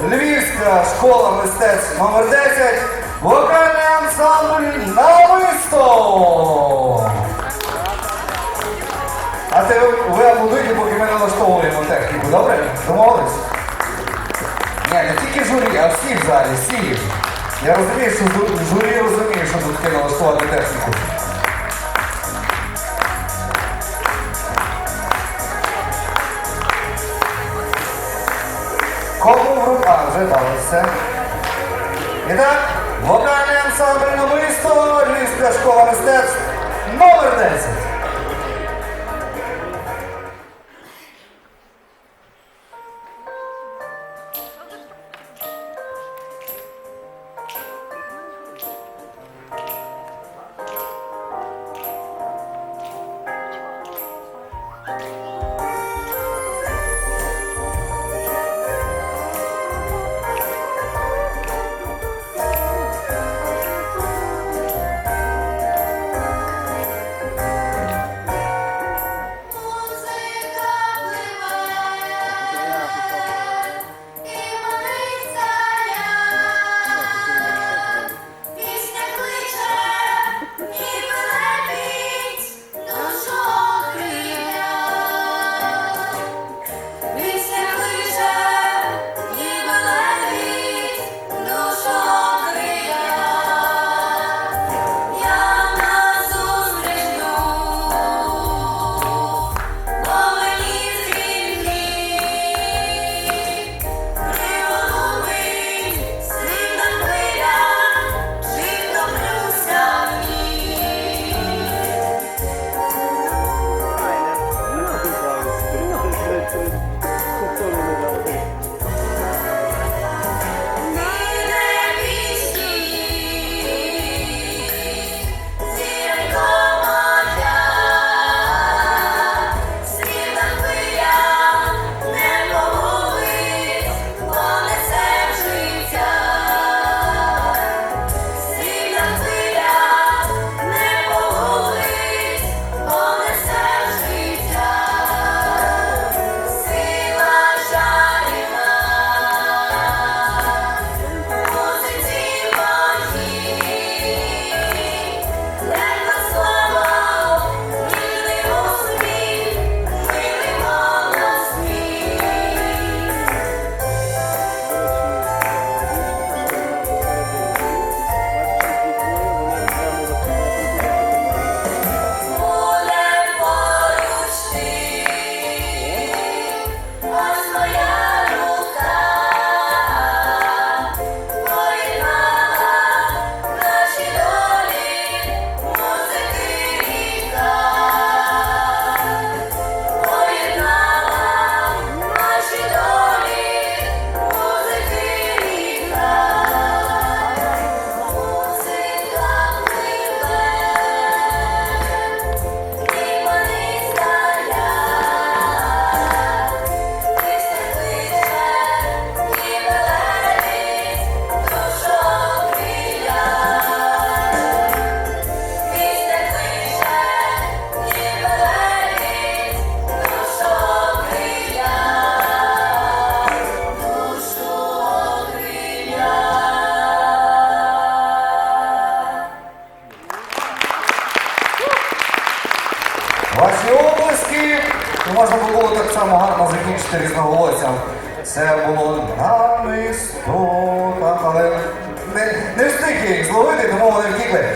Львівська школа мистецтв номер 10 вокальний ансамбль на Намисто. А ви, ви аплодуйте, поки ми налаштовуємо техніку, добре? Домовились? Ні, не тільки журі, а всі в залі, всі. Я розумію, що журі розуміє, що тут таке налаштувати техніку. Руках вже. І так, вокальний ансамбль намисто, Львівська школа мистецтв номер 10. Ваші обласки, можна було так само гарно закінчити різноголоссям. Це було на так, але не, не встиг їх зловити, тому вони втікли.